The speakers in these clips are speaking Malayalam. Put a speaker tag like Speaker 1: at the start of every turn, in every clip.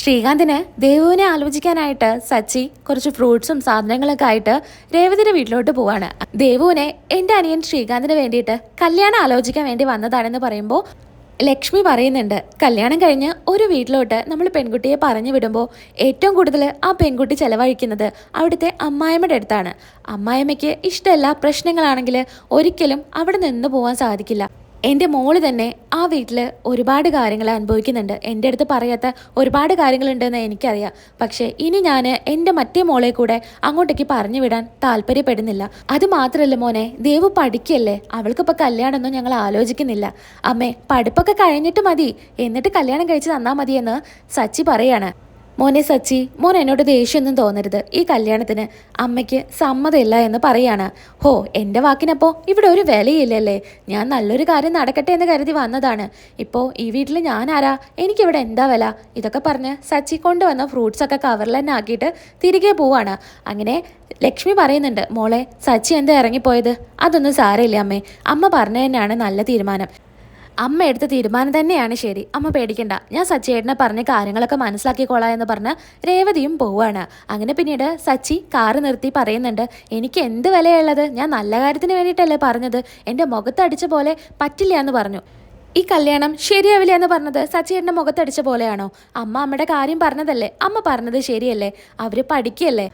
Speaker 1: ശ്രീകാന്തിന് ദേവുവിനെ ആലോചിക്കാനായിട്ട് സച്ചി കുറച്ച് ഫ്രൂട്ട്സും സാധനങ്ങളൊക്കെ ആയിട്ട് രേവതിയുടെ വീട്ടിലോട്ട് പോവാണ്. ദേവുവിനെ എന്റെ അനിയൻ ശ്രീകാന്തിന് വേണ്ടിയിട്ട് കല്യാണം ആലോചിക്കാൻ വേണ്ടി വന്നതാണെന്ന് പറയുമ്പോൾ ലക്ഷ്മി പറയുന്നുണ്ട് കല്യാണം കഴിഞ്ഞ് ഒരു വീട്ടിലോട്ട് നമ്മൾ പെൺകുട്ടിയെ പറഞ്ഞു വിടുമ്പോൾ ഏറ്റവും കൂടുതൽ ആ പെൺകുട്ടി ചെലവഴിക്കുന്നത് അവിടുത്തെ അമ്മായിമ്മയുടെ അടുത്താണ്. അമ്മായിമ്മയ്ക്ക് ഇഷ്ടമല്ല പ്രശ്നങ്ങളാണെങ്കിൽ ഒരിക്കലും അവിടെ നിന്ന് പോകാൻ സാധിക്കില്ല. എന്റെ മോൾ തന്നെ ആ വീട്ടിൽ ഒരുപാട് കാര്യങ്ങൾ അനുഭവിക്കുന്നുണ്ട്. എന്റെ അടുത്ത് പറയാത്ത ഒരുപാട് കാര്യങ്ങളുണ്ടെന്ന് എനിക്കറിയാം. പക്ഷേ ഇനി ഞാൻ എന്റെ മറ്റേ മോളെ കൂടെ അങ്ങോട്ടേക്ക് പറഞ്ഞു വിടാൻ താല്പര്യപ്പെടുന്നില്ല. അത് മാത്രമല്ല മോനെ ദേവ് പഠിക്കല്ലേ? അവൾക്കിപ്പോൾ കല്യാണമൊന്നും ഞങ്ങൾ ആലോചിക്കുന്നില്ല. അമ്മേ പഠിപ്പൊക്കെ കഴിഞ്ഞിട്ട് മതി. എന്നിട്ട് കല്യാണം കഴിച്ച് തന്നാൽ മതിയെന്ന് സച്ചി പറയാണ്. മോനെ സച്ചി മോൻ എന്നോട് ദേഷ്യമൊന്നും തോന്നരുത്. ഈ കല്യാണത്തിന് അമ്മയ്ക്ക് സമ്മതമില്ല എന്ന് പറയാണ്. ഹോ എന്റെ വാക്കിനപ്പോൾ ഇവിടെ ഒരു വിലയില്ലല്ലേ? ഞാൻ നല്ലൊരു കാര്യം നടക്കട്ടെ എന്ന് കരുതി വന്നതാണ്. ഇപ്പോൾ ഈ വീട്ടിൽ ഞാൻ ആരാ എനിക്കിവിടെ എന്താ വില? ഇതൊക്കെ പറഞ്ഞ് സച്ചി കൊണ്ടുവന്ന ഫ്രൂട്ട്സൊക്കെ കവറിൽ തന്നെ ആക്കിയിട്ട് തിരികെ പോവാണ്. അങ്ങനെ ലക്ഷ്മി പറയുന്നുണ്ട് മോളെ സച്ചി എന്താ ഇറങ്ങിപ്പോയത്? അതൊന്നും സാരമില്ല അമ്മേ. അമ്മ പറഞ്ഞു തന്നെയാണ് നല്ല തീരുമാനം. അമ്മ എടുത്ത തീരുമാനം തന്നെയാണ് ശരി. അമ്മ പേടിക്കണ്ട. ഞാൻ സച്ചിയേട്ടനെ പറഞ്ഞ കാര്യങ്ങളൊക്കെ മനസ്സിലാക്കിക്കോളാം എന്ന് പറഞ്ഞ് രേവതിയും പോവാണ് അങ്ങനെ പിന്നീട് സച്ചി കാറ് നിർത്തി പറയുന്നുണ്ട് എനിക്ക് എന്ത് വിലയുള്ളത്? ഞാൻ നല്ല കാര്യത്തിന് വേണ്ടിയിട്ടല്ലേ പറഞ്ഞത്. എന്റെ മുഖത്തടിച്ച പോലെ പറ്റില്ല എന്ന് പറഞ്ഞു. ഈ കല്യാണം ശരിയാവില്ല എന്ന് പറഞ്ഞത് സച്ചിയേട്ടന്റെ മുഖത്തടിച്ച പോലെയാണോ? അമ്മ അമ്മയുടെ കാര്യം പറഞ്ഞതല്ലേ? അമ്മ പറഞ്ഞത് ശരിയല്ലേ? അവർ പഠിക്കല്ലേ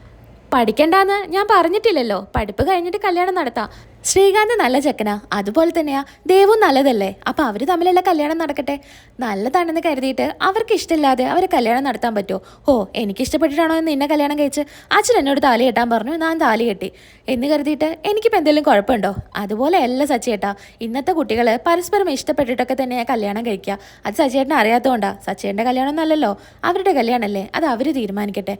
Speaker 1: പഠിക്കണ്ടെന്ന് ഞാൻ പറഞ്ഞിട്ടില്ലല്ലോ. പഠിപ്പ് കഴിഞ്ഞിട്ട് കല്യാണം നടത്താം. ശ്രീകാന്ത് നല്ല ചെക്കനാ. അതുപോലെ തന്നെയാ ദേവും നല്ലതല്ലേ? അപ്പൊ അവർ തമ്മിലുള്ള കല്യാണം നടക്കട്ടെ? നല്ലതാണെന്ന് കരുതിയിട്ട് അവർക്ക് ഇഷ്ടമില്ലാതെ അവരെ കല്യാണം നടത്താൻ പറ്റുമോ? ഓ എനിക്ക് ഇഷ്ടപ്പെട്ടിട്ടാണോ എന്ന് നിന്നെ കല്യാണം കഴിച്ച് അച്ഛൻ എന്നോട് താലി കെട്ടാൻ പറഞ്ഞു ഞാൻ താലി കെട്ടി. എന്ന് കരുതിയിട്ട് എനിക്കിപ്പോൾ എന്തെങ്കിലും കുഴപ്പമുണ്ടോ? അതുപോലെ അല്ല സച്ചേട്ടാ ഇന്നത്തെ കുട്ടികൾ പരസ്പരം ഇഷ്ടപ്പെട്ടിട്ടൊക്കെ തന്നെയാണ് കല്യാണം കഴിക്കുക. അത് സച്ചേട്ടനെ അറിയാത്തതുകൊണ്ടാ സച്ചേട്ടന്റെ കല്യാണം ഒന്നല്ലല്ലോ അവരുടെ കല്യാണമല്ലേ? അത് അവർ തീരുമാനിക്കട്ടെ.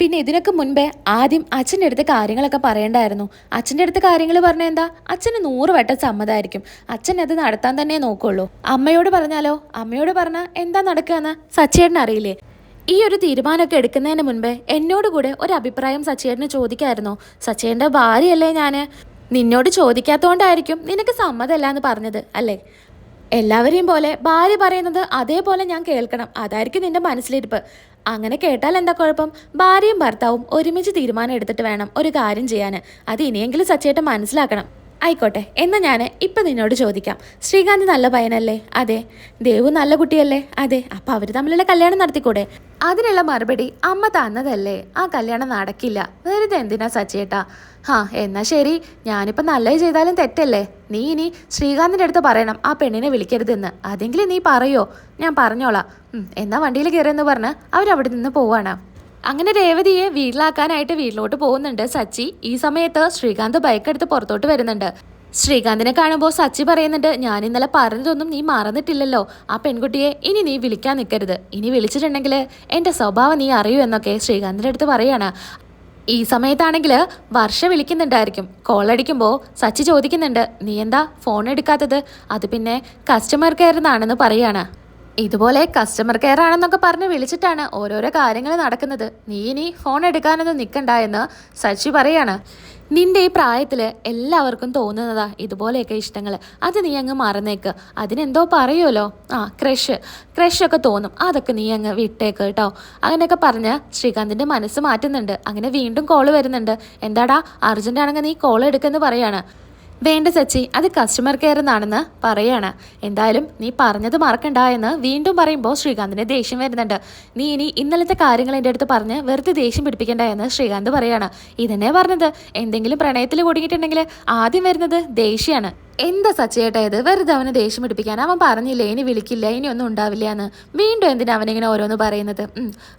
Speaker 1: പിന്നെ ഇതിനൊക്കെ മുൻപേ ആദ്യം അച്ഛന്റെ അടുത്ത് കാര്യങ്ങളൊക്കെ പറയണ്ടായിരുന്നു. അച്ഛന്റെ അടുത്ത് കാര്യങ്ങൾ പറഞ്ഞാൽ എന്താ? അച്ഛന് നൂറ് വട്ടം സമ്മതമായിരിക്കും അച്ഛൻ അത് നടത്താൻ തന്നെ നോക്കുള്ളൂ. അമ്മയോട് പറഞ്ഞാലോ? അമ്മയോട് പറഞ്ഞാൽ എന്താ നടക്കുകയെന്ന് സച്ചേട്ടൻ അറിയില്ലേ? ഈ ഒരു തീരുമാനമൊക്കെ എടുക്കുന്നതിന് മുൻപേ എന്നോട് കൂടെ ഒരു അഭിപ്രായം സച്ചേട്ടന് ചോദിക്കായിരുന്നു. സച്ചേന്റെ ഭാര്യയല്ലേ ഞാൻ നിന്നോട് ചോദിക്കാത്തതുകൊണ്ടായിരിക്കും നിനക്ക് സമ്മതമല്ല എന്ന് പറഞ്ഞത് അല്ലേ? എല്ലാവരെയും പോലെ ഭാര്യ പറയുന്നത് അതേപോലെ ഞാൻ കേൾക്കണം. അതായിരിക്കും നിന്റെ മനസ്സിലിരിപ്പ്. അങ്ങനെ കേട്ടാൽ എന്താ കുഴപ്പം? ഭാര്യയും ഭർത്താവും ഒരുമിച്ച് തീരുമാനം എടുത്തിട്ട് വേണം ഒരു കാര്യം ചെയ്യാൻ. അത് ഇനിയെങ്കിലും സച്ചേട്ടൻ മനസ്സിലാക്കണം. ആയിക്കോട്ടെ എന്നാൽ ഞാൻ ഇപ്പം നിന്നോട് ചോദിക്കാം. ശ്രീകാന്ത് നല്ല പയ്യനല്ലേ? അതെ. ദേവു നല്ല കുട്ടിയല്ലേ? അതെ. അപ്പം അവർ തമ്മിലുള്ള കല്യാണം നടത്തിക്കൂടെ? അതിനുള്ള മറുപടി അമ്മ തന്നതല്ലേ? ആ കല്യാണം നടക്കില്ല. വെറുതെ എന്തിനാ സച്ചേട്ടാ? ഹാ എന്നാ ശരി. ഞാനിപ്പോൾ നല്ലത് ചെയ്താലും തെറ്റല്ലേ? നീ ഇനി ശ്രീകാന്തിന്റെ അടുത്ത് പറയണം. ആ പെണ്ണിനെ വിളിക്കരുതെന്ന്. അതെങ്കിലും നീ പറയോ? ഞാൻ പറഞ്ഞോളാം. എന്നാ വണ്ടിയിൽ കയറിയെന്ന് പറഞ്ഞ് അവരവിടെ നിന്ന് പോവാണ്. അങ്ങനെ രേവതിയെ വീട്ടിലാക്കാനായിട്ട് വീട്ടിലോട്ട് പോകുന്നുണ്ട് സച്ചി. ഈ സമയത്ത് ശ്രീകാന്ത് ബൈക്കെടുത്ത് പുറത്തോട്ട് വരുന്നുണ്ട്. ശ്രീകാന്തിനെ കാണുമ്പോൾ സച്ചി പറയുന്നുണ്ട് ഞാൻ ഇന്നലെ പറഞ്ഞതൊന്നും നീ മറന്നിട്ടില്ലല്ലോ. ആ പെൺകുട്ടിയെ ഇനി നീ വിളിക്കാൻ നിൽക്കരുത്. ഇനി വിളിച്ചിട്ടുണ്ടെങ്കിൽ എന്റെ സ്വഭാവം നീ അറിയൂ എന്നൊക്കെ ശ്രീകാന്തിന്റെ അടുത്ത് പറയാണ്. ഈ സമയത്താണെങ്കിൽ വർഷ വിളിക്കുന്നുണ്ടായിരിക്കും. കോൾ അടിക്കുമ്പോൾ സച്ചി ചോദിക്കുന്നുണ്ട് നീ എന്താ ഫോൺ എടുക്കാത്തത്? അത് പിന്നെ കസ്റ്റമർ കെയർ നിന്നാണെന്ന് പറയാണ്. ഇതുപോലെ കസ്റ്റമർ കെയർ ആണെന്നൊക്കെ പറഞ്ഞ് വിളിച്ചിട്ടാണ് ഓരോരോ കാര്യങ്ങൾ നടക്കുന്നത്. നീ ഇനി ഫോൺ എടുക്കാനൊന്നും നിൽക്കണ്ട എന്ന് സച്ചി പറയാണ്. നിന്റെ ഈ പ്രായത്തിൽ എല്ലാവർക്കും തോന്നുന്നതാ ഇതുപോലെയൊക്കെ ഇഷ്ടങ്ങൾ. അത് നീ അങ്ങ് മറന്നേക്ക്. അതിനെന്തോ പറയുമല്ലോ ആ ക്രഷ് ക്രഷൊക്കെ തോന്നും. അതൊക്കെ നീ അങ്ങ് വിട്ടേക്ക് കേട്ടോ. അങ്ങനെയൊക്കെ പറഞ്ഞ് ശ്രീകാന്തിന്റെ മനസ്സ് മാറ്റുന്നുണ്ട്. അങ്ങനെ വീണ്ടും കോൾ വരുന്നുണ്ട്. എന്താടാ അർജന്റ് ആണെങ്കിൽ നീ കോൾ എടുക്കുമെന്ന് പറയാണ്. വേണ്ട ചച്ചി അത് കസ്റ്റമർ കെയർ എന്നാണെന്ന് പറയാണ്. എന്തായാലും നീ പറഞ്ഞത് മറക്കണ്ട എന്ന് വീണ്ടും പറയുമ്പോൾ ശ്രീകാന്തിന് ദേഷ്യം വരുന്നുണ്ട്. നീ ഇനി ഇന്നലത്തെ കാര്യങ്ങൾ എന്റെ അടുത്ത് പറഞ്ഞ് വെറുതെ ദേഷ്യം പിടിപ്പിക്കണ്ട എന്ന് ശ്രീകാന്ത് പറയാണ്. ഇതന്നെ പറഞ്ഞത്? എന്തെങ്കിലും പ്രണയത്തിൽ കുടുങ്ങിയിട്ടുണ്ടെങ്കിൽ ആദ്യം വരുന്നത് ദേഷ്യമാണ് എന്താ സച്ചേട്ടാ ഇത്? വെറുതെ അവനെ ദേഷ്യം പിടിപ്പിക്കാൻ. അവൻ പറഞ്ഞില്ല ഇനി വിളിക്കില്ല ഇനി ഒന്നും ഉണ്ടാവില്ല എന്ന് വീണ്ടും എന്തിനാ അവനിങ്ങനെ ഓരോന്ന് പറയുന്നത്?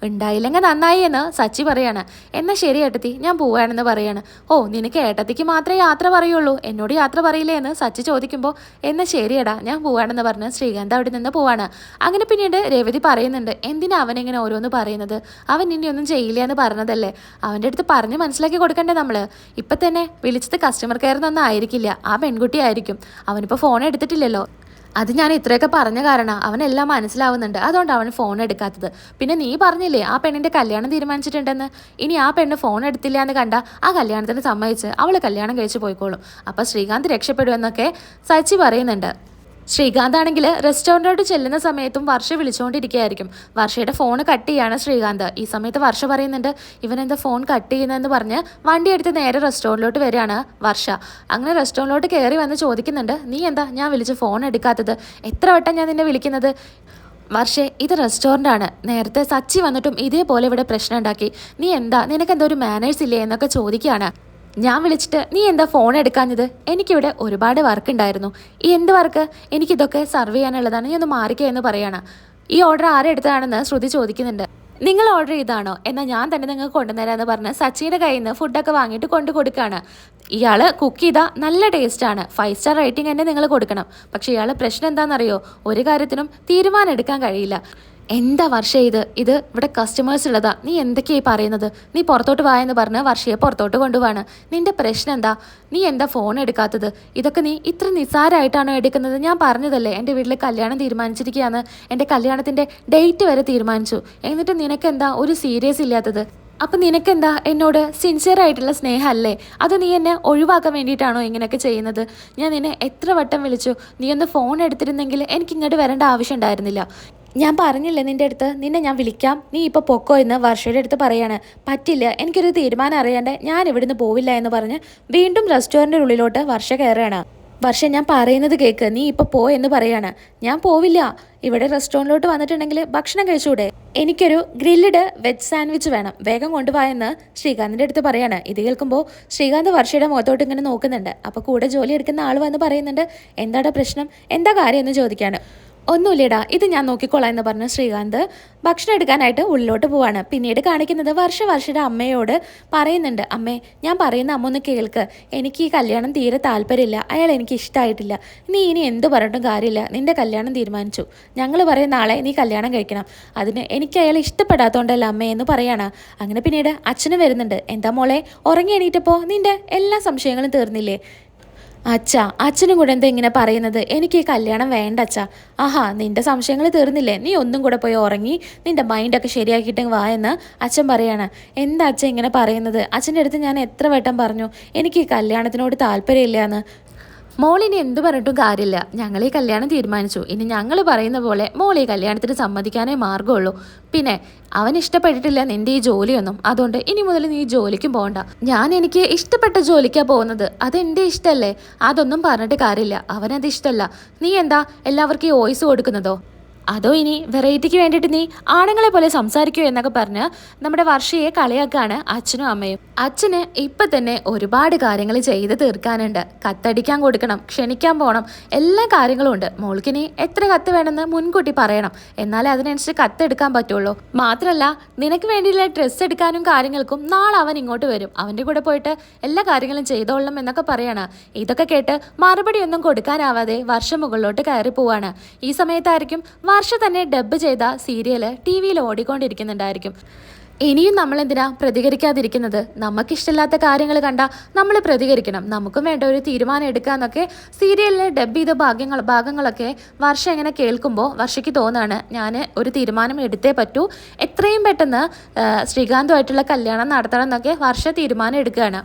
Speaker 1: ഉണ്ടായില്ലെങ്കിൽ നന്നായി എന്ന് സച്ചി പറയാണ്. എന്നാ ശരി ഏട്ടത്തി ഞാൻ പോവാണെന്ന് പറയാണ്. ഓ നിനക്ക് ഏട്ടത്തിക്ക് മാത്രമേ യാത്ര പറയുള്ളൂ. എന്നോട് യാത്ര പറയില്ലേ എന്ന് സച്ചി ചോദിക്കുമ്പോൾ എന്നാ ശരിയടാ ഞാൻ പോവാണെന്ന് പറഞ്ഞ് ശ്രീകാന്ത് അവിടെ നിന്ന് പോവാണ്. അങ്ങനെ പിന്നീട് രേവതി പറയുന്നുണ്ട് എന്തിനാ അവനിങ്ങനെ ഓരോന്ന് പറയുന്നത്? അവൻ ഇനി ഒന്നും ചെയ്യില്ല എന്ന് പറഞ്ഞതല്ലേ? അവന്റെ അടുത്ത് പറഞ്ഞ് മനസ്സിലാക്കി കൊടുക്കണ്ടേ നമ്മൾ ഇപ്പം തന്നെ വിളിച്ചത് കസ്റ്റമർ കെയർ ഒന്നും ആയിരിക്കില്ല. ആ പെൺകുട്ടി ആയിരിക്കും. അവനിപ്പോൾ ഫോൺ എടുത്തിട്ടില്ലല്ലോ? അത് ഞാൻ ഇത്രയൊക്കെ പറഞ്ഞ കാരണം അവനെല്ലാം മനസ്സിലാവുന്നുണ്ട്. അതുകൊണ്ട് അവൻ ഫോൺ എടുക്കാത്തത്. പിന്നെ നീ പറഞ്ഞില്ലേ ആ പെണ്ണിന്റെ കല്യാണം തീരുമാനിച്ചിട്ടുണ്ടെന്ന്? ഇനി ആ പെണ്ണ് ഫോൺ എടുത്തില്ല എന്ന് കണ്ട ആ കല്യാണത്തിന് സമ്മതിച്ച് അവൾ കല്യാണം കഴിച്ച് പോയിക്കോളും. അപ്പോൾ ശ്രീകാന്ത് രക്ഷപ്പെടുമെന്നൊക്കെ സച്ചി പറയുന്നുണ്ട്. ശ്രീകാന്ത് ആണെങ്കിൽ റെസ്റ്റോറന്റോട്ട് ചെല്ലുന്ന സമയത്തും വർഷ വിളിച്ചുകൊണ്ടിരിക്കുകയായിരിക്കും. വർഷയുടെ ഫോൺ കട്ട് ചെയ്യാണ് ശ്രീകാന്ത്. ഈ സമയത്ത് വർഷ പറയുന്നുണ്ട് ഇവനെന്താ ഫോൺ കട്ട് ചെയ്യുന്നതെന്ന് പറഞ്ഞ് വണ്ടി എടുത്ത് നേരെ റെസ്റ്റോറന്റിലോട്ട് വരികയാണ് വർഷ. അങ്ങനെ റെസ്റ്റോറന്റിലോട്ട് കയറി വന്ന് ചോദിക്കുന്നുണ്ട് നീ എന്താ? ഞാൻ വിളിച്ച് ഫോൺ എടുക്കാത്തത്. എത്ര വട്ടം ഞാൻ നിന്നെ വിളിക്കുന്നത്? വർഷേ ഇത് റെസ്റ്റോറന്റ് ആണ് നേരത്തെ സച്ചി വന്നിട്ടും ഇതേപോലെ ഇവിടെ പ്രശ്നം ഉണ്ടാക്കി. നീ എന്താ? നിനക്ക് എന്താ ഒരു മാനേഴ്സ് ഇല്ലേ? എന്നൊക്കെ ചോദിക്കുകയാണ്. ഞാൻ വിളിച്ചിട്ട് നീ എന്താ ഫോൺ എടുക്കാഞ്ഞത്? എനിക്കിവിടെ ഒരുപാട് വർക്ക് ഉണ്ടായിരുന്നു. ഈ എന്ത് വർക്ക് എനിക്കിതൊക്കെ സർവ് ചെയ്യാനുള്ളതാണ്. നീ ഒന്ന് മാറിക്കുക എന്ന് പറയാണ്. ഈ ഓർഡർ ആരെടുത്തതാണെന്ന് ശ്രുതി ചോദിക്കുന്നുണ്ട്. നിങ്ങൾ ഓർഡർ ചെയ്താണോ എന്നാൽ ഞാൻ തന്നെ നിങ്ങൾക്ക് കൊണ്ടുതരാമെന്ന് പറഞ്ഞ് സച്ചിയുടെ കയ്യിൽ നിന്ന് ഫുഡൊക്കെ വാങ്ങിയിട്ട് കൊണ്ടു കൊടുക്കുകയാണ് ഇയാൾ കുക്ക് ചെയ്താൽ നല്ല ടേസ്റ്റാണ് ഫൈവ് സ്റ്റാർ റേറ്റിംഗ് തന്നെ നിങ്ങൾ കൊടുക്കണം. പക്ഷേ ഇയാൾ പ്രശ്നം എന്താണെന്നറിയോ? ഒരു കാര്യത്തിനും തീരുമാനം എടുക്കാൻ കഴിയില്ല. എന്താ വർഷ ഇത്? ഇത് ഇവിടെ കസ്റ്റമേഴ്സ് ഉള്ളതാ. നീ എന്തൊക്കെയായി പറയുന്നത്? നീ പുറത്തോട്ട് വാ എന്ന് പറഞ്ഞ് വർഷയെ പുറത്തോട്ട് കൊണ്ടുപോവാണ്. നിന്റെ പ്രശ്നം എന്താ? നീ എന്താ ഫോൺ എടുക്കാത്തത്? ഇതൊക്കെ നീ ഇത്ര നിസ്സാരമായിട്ടാണോ എടുക്കുന്നത്? ഞാൻ പറഞ്ഞതല്ലേ എന്റെ വീട്ടിൽ കല്യാണം തീരുമാനിച്ചിരിക്കുകയാണ്. എന്റെ കല്യാണത്തിന്റെ ഡേറ്റ് വരെ തീരുമാനിച്ചു. എന്നിട്ട് നിനക്കെന്താ? ഒരു സീരിയസ് ഇല്ലാത്തത്. അപ്പം നിനക്കെന്താ? എന്നോട് സിൻസിയർ ആയിട്ടുള്ള സ്നേഹമല്ലേ അത് നീ എന്നെ ഒഴിവാക്കാൻ വേണ്ടിയിട്ടാണോ ഇങ്ങനെയൊക്കെ ചെയ്യുന്നത്? ഞാൻ നിന്നെ എത്ര വട്ടം വിളിച്ചു. നീ ഒന്ന് ഫോൺ എടുത്തിരുന്നെങ്കിൽ എനിക്ക് ഇങ്ങോട്ട് വരേണ്ട ആവശ്യം ഉണ്ടായിരുന്നില്ല. ഞാൻ പറഞ്ഞില്ലേ നിന്റെ അടുത്ത്? നിന്നെ ഞാൻ വിളിക്കാം. നീ ഇപ്പോൾ പൊക്കോ എന്ന് വർഷയുടെ അടുത്ത് പറയാണ്. പറ്റില്ല എനിക്കൊരു തീരുമാനം അറിയാണ്ട് ഞാൻ ഇവിടുന്ന് പോവില്ല എന്ന് പറഞ്ഞ് വീണ്ടും റെസ്റ്റോറന്റിന്റെ ഉള്ളിലോട്ട് വർഷ കയറുകയാണ്. വർഷ ഞാൻ പറയുന്നത് കേക്ക്. നീ ഇപ്പോൾ പോ എന്ന് പറയാണ്. ഞാൻ പോവില്ല. ഇവിടെ റെസ്റ്റോറന്റിലോട്ട് വന്നിട്ടുണ്ടെങ്കിൽ ഭക്ഷണം കഴിച്ചുകൂടെ എനിക്കൊരു ഗ്രില്ലഡ് വെജ് സാൻഡ്വിച്ച് വേണം. വേഗം കൊണ്ടുപോയെന്ന് ശ്രീകാന്തിന്റെ അടുത്ത് പറയാണ്. ഇത് കേൾക്കുമ്പോൾ ശ്രീകാന്ത് വർഷയുടെ മുഖത്തോട്ട് ഇങ്ങനെ നോക്കുന്നുണ്ട്. അപ്പോൾ കൂടെ ജോലി എടുക്കുന്ന ആൾ വന്ന് പറയുന്നുണ്ട് എന്താടാ പ്രശ്നം? എന്താ കാര്യം? എന്ന് ചോദിക്കാണ്. ഒന്നുമില്ലടാ ഇത് ഞാൻ നോക്കിക്കോളാം എന്ന് പറഞ്ഞ ശ്രീകാന്ത്. ഭക്ഷണം എടുക്കാനായിട്ട് ഉള്ളിലോട്ട് പോവാണ്. പിന്നീട് കാണിക്കുന്നത് വർഷ വർഷയുടെ അമ്മയോട് പറയുന്നുണ്ട്. അമ്മേ ഞാൻ പറയുന്ന അമ്മ ഒന്ന് കേൾക്ക്. എനിക്ക് ഈ കല്യാണം തീരെ താല്പര്യമില്ല. അയാൾ എനിക്ക് ഇഷ്ടമായിട്ടില്ല നീ ഇനി എന്ത് പറഞ്ഞിട്ടും കാര്യമില്ല. നിന്റെ കല്യാണം തീരുമാനിച്ചു. ഞങ്ങൾ പറയും നാളെ നീ കല്യാണം കഴിക്കണം. അതിന് എനിക്ക് അയാൾ ഇഷ്ടപ്പെടാത്തതുകൊണ്ടല്ല അമ്മേ എന്ന് പറയാണ്. അങ്ങനെ പിന്നീട് അച്ഛനും വരുന്നുണ്ട്. എന്താ മോളെ ഉറങ്ങി എണീറ്റപ്പോൾ നിന്റെ എല്ലാ സംശയങ്ങളും തീർന്നില്ലേ? അച്ഛ അച്ഛനും കൂടെ എന്താ ഇങ്ങനെ പറയുന്നത്? എനിക്ക് ഈ കല്യാണം വേണ്ട അച്ഛാ. ആഹാ നിന്റെ സംശയങ്ങൾ തീർന്നില്ലേ? നീ ഒന്നും കൂടെ പോയി ഉറങ്ങി നിന്റെ മൈൻഡൊക്കെ ശരിയാക്കിയിട്ട് വാ എന്ന് അച്ഛൻ പറയാണ്. എന്താ അച്ഛൻ ഇങ്ങനെ പറയുന്നത്? അച്ഛന്റെ അടുത്ത് ഞാൻ എത്ര വട്ടം പറഞ്ഞു എനിക്ക് ഈ കല്യാണത്തിനോട് താല്പര്യമില്ല എന്ന്. മോളിനി എന്ത് പറഞ്ഞിട്ടും കാര്യമില്ല. ഞങ്ങൾ ഈ കല്യാണം തീരുമാനിച്ചു. ഇനി ഞങ്ങൾ പറയുന്ന പോലെ മോൾ ഈ കല്യാണത്തിന് സമ്മതിക്കാനേ മാർഗമുള്ളൂ പിന്നെ അവൻ ഇഷ്ടപ്പെട്ടിട്ടില്ല നിന്റെ ഈ ജോലിയൊന്നും. അതുകൊണ്ട് ഇനി മുതൽ നീ ജോലിക്കും പോകണ്ട. ഞാൻ എനിക്ക് ഇഷ്ടപ്പെട്ട ജോലിക്കാ പോകുന്നത്. അതെന്റെ ഇഷ്ടമല്ലേ അതൊന്നും പറഞ്ഞിട്ട് കാര്യമില്ല. അവനത് ഇഷ്ടമല്ല നീ എന്താ എല്ലാവർക്കും ഈ വോയിസ് കൊടുക്കുന്നതോ? അതോ ഇനി വെറൈറ്റിക്ക് വേണ്ടിയിട്ട് നീ ആണുങ്ങളെ പോലെ സംസാരിക്കൂ എന്നൊക്കെ പറഞ്ഞ് നമ്മുടെ വർഷയെ കളിയാക്കാണ് അച്ഛനും അമ്മയും. അച്ഛന് ഇപ്പൊ തന്നെ ഒരുപാട് കാര്യങ്ങൾ ചെയ്ത് തീർക്കാനുണ്ട്. കത്തടിക്കാൻ കൊടുക്കണം ക്ഷണിക്കാൻ പോകണം എല്ലാ കാര്യങ്ങളും ഉണ്ട്. മോൾക്കിനി എത്ര കത്ത് വേണമെന്ന് മുൻകൂട്ടി പറയണം. എന്നാലേ അതിനനുസരിച്ച് കത്ത് എടുക്കാൻ പറ്റുള്ളൂ. മാത്രമല്ല നിനക്ക് വേണ്ടിയുള്ള ഡ്രസ്സ് എടുക്കാനും കാര്യങ്ങൾക്കും നാളെ അവൻ ഇങ്ങോട്ട് വരും. അവന്റെ കൂടെ പോയിട്ട് എല്ലാ കാര്യങ്ങളും ചെയ്തോളണം എന്നൊക്കെ പറയാണ്. ഇതൊക്കെ കേട്ട് മറുപടി ഒന്നും കൊടുക്കാനാവാതെ വർഷം മുകളിലോട്ട് കയറി പോവാണ്. ഈ സമയത്തായിരിക്കും വർഷ തന്നെ ഡബ് ചെയ്ത സീരിയൽ ടി വിയിൽ ഓടിക്കൊണ്ടിരിക്കുന്നുണ്ടായിരിക്കും. ഇനിയും നമ്മൾ എന്തിനാ പ്രതികരിക്കാതിരിക്കുന്നത്? നമുക്കിഷ്ടമില്ലാത്ത കാര്യങ്ങൾ കണ്ടാൽ നമ്മൾ പ്രതികരിക്കണം. നമുക്കും വേണ്ട ഒരു തീരുമാനം എടുക്കുക എന്നൊക്കെ സീരിയലിലെ ഡബ് ചെയ്ത ഭാഗ്യങ്ങൾ ഭാഗങ്ങളൊക്കെ വർഷ ഇങ്ങനെ കേൾക്കുമ്പോൾ വർഷയ്ക്ക് തോന്നുകയാണ് ഞാൻ ഒരു തീരുമാനം എടുത്തേ പറ്റൂ. എത്രയും പെട്ടെന്ന് ശ്രീകാന്തുമായിട്ടുള്ള കല്യാണം നടത്തണം എന്നൊക്കെ വർഷ തീരുമാനം എടുക്കുകയാണ്.